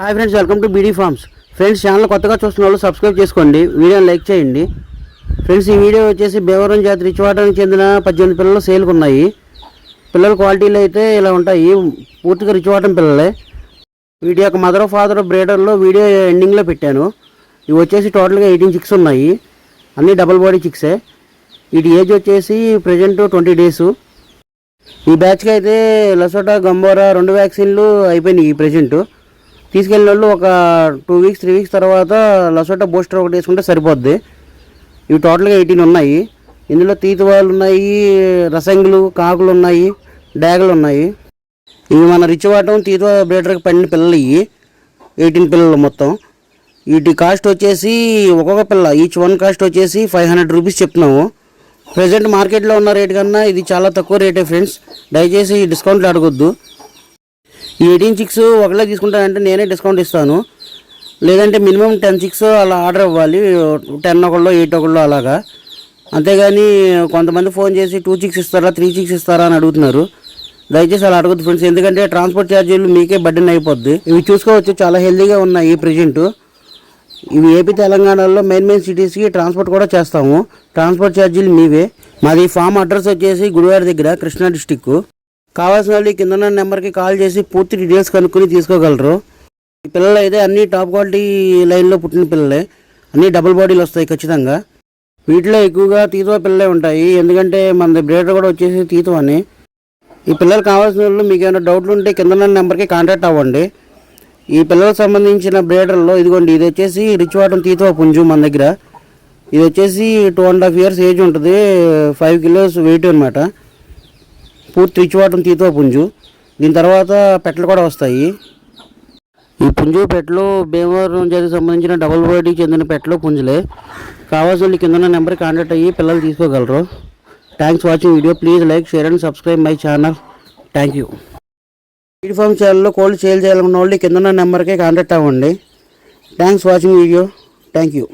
Hi friends welcome to BD farms friends channel కొత్తగా చూస్తున్న వాళ్ళు సబ్స్క్రైబ్ చేసుకోండి. వీడియోని లైక్ చేయండి. ఫ్రెండ్స్ ఈ వీడియో వచ్చేసి బేవరం జాతి రిచ్వాటానికి చెందిన పద్దెనిమిది పిల్లలు సేల్కి ఉన్నాయి. పిల్లల క్వాలిటీలు అయితే ఇలా ఉంటాయి. పూర్తిగా రిచ్వాటం పిల్లలే. వీటి యొక్క మదర్ ఫాదర్ బ్రేడర్లో వీడియో ఎండింగ్లో పెట్టాను. ఇవి వచ్చేసి టోటల్గా ఎయిటీన్ చిక్స్ ఉన్నాయి. అన్నీ డబల్ బాడీ చిక్సే వీటి ఏజ్ వచ్చేసి ప్రజెంట్ ట్వంటీ డేస్ ఈ బ్యాచ్కి అయితే లసోటా గంబోరా రెండు వ్యాక్సిన్లు అయిపోయినాయి ఈ తీసుకెళ్ళిన వాళ్ళు ఒక టూ వీక్స్ త్రీ వీక్స్ తర్వాత లసోటా బూస్టర్ ఒకటి వేసుకుంటే సరిపోద్ది. ఇవి టోటల్గా ఎయిటీన్ ఉన్నాయి. ఇందులో తీతువాలు ఉన్నాయి రసంగులు కాకులు ఉన్నాయి డ్యాగులు ఉన్నాయి. ఇవి మన రిచ్ వాటం తీతువా బ్రేటర్కి పడిన పిల్లలు ఇవి ఎయిటీన్ పిల్లలు మొత్తం. వీటి కాస్ట్ వచ్చేసి ఒక్కొక్క పిల్ల ఈచ్ వన్ కాస్ట్ వచ్చేసి ఫైవ్ హండ్రెడ్ రూపీస్ చెప్తున్నాము. ప్రజెంట్ మార్కెట్లో ఉన్న రేట్ కన్నా ఇది చాలా తక్కువ రేటే ఫ్రెండ్స్. దయచేసి డిస్కౌంట్లు అడగొద్దు. ఎయిటీన్ చిక్స్ ఒకలా తీసుకుంటానంటే నేనే డిస్కౌంట్ ఇస్తాను. లేదంటే మినిమం టెన్ చిక్స్ అలా ఆర్డర్ ఇవ్వాలి టెన్ ఒకళ్ళు ఎయిట్ ఒకళ్ళు అలాగా. అంతేగాని కొంతమంది ఫోన్ చేసి టూ చిక్స్ ఇస్తారా త్రీ చిక్స్ ఇస్తారా అని అడుగుతున్నారు. దయచేసి అలా అడగద్దు ఫ్రెండ్స్ ఎందుకంటే ట్రాన్స్పోర్ట్ ఛార్జీలు మీకే బడ్డన్ అయిపోద్ది. ఇవి చూసుకోవచ్చు. చాలా హెల్తీగా ఉన్నాయి ప్రజెంట్ ఇవి ఏపీ తెలంగాణలో మెయిన్ మెయిన్ సిటీస్కి ట్రాన్స్పోర్ట్ కూడా చేస్తాము. ట్రాన్స్పోర్ట్ ఛార్జీలు మీవే. మాది ఫామ్ అడ్రస్ వచ్చేసి గుడివాడ దగ్గర కృష్ణా డిస్టిక్ కావాల్సిన వాళ్ళు కింద నెంబర్కి కాల్ చేసి పూర్తి డీటెయిల్స్ కనుక్కొని తీసుకోగలరు. ఈ పిల్లలు అయితే అన్ని టాప్ క్వాలిటీ లైన్లో పుట్టిన పిల్లలే. అన్ని డబుల్ బాడీలు వస్తాయి ఖచ్చితంగా. వీటిలో ఎక్కువగా తీతువ పిల్లలే ఉంటాయి. ఎందుకంటే మన బ్రేడర్ కూడా వచ్చేసి తీతువ అని. ఈ పిల్లలు కావాల్సిన వాళ్ళు మీకు ఏమైనా డౌట్లు ఉంటే కింద నెంబర్కి కాంటాక్ట్ అవ్వండి. ఈ పిల్లలకు సంబంధించిన బ్రేడర్లో ఇదిగోండి ఇది వచ్చేసి రిచ్ వాటం తీతువ పుంజు మన దగ్గర. ఇది వచ్చేసి two and half years age ఉంటుంది. ఫైవ్ కిలోస్ వెయిట్ అనమాట పూర్తి రిచ్ వాటం పుంజు. దీని తర్వాత పెట్టలు కూడా వస్తాయి. ఈ పుంజు పెట్టలు భీమవరం జాతికి సంబంధించిన డబుల్ బాడీకి చెందిన పెట్టలు పుంజులే. కావాల్సిన వాళ్ళు కింద నెంబర్ కాంటాక్ట్ అయ్యి పిల్లలు తీసుకోగలరు. Thanks watching video. Please like share and subscribe my channel. Thank you. Farm ఛానల్లో కోల్డ్ సేల్ చేయాలనుకున్న వాళ్ళు కింద నెంబర్కే కాంటాక్ట్ అవ్వండి. Thanks watching video. Thank you.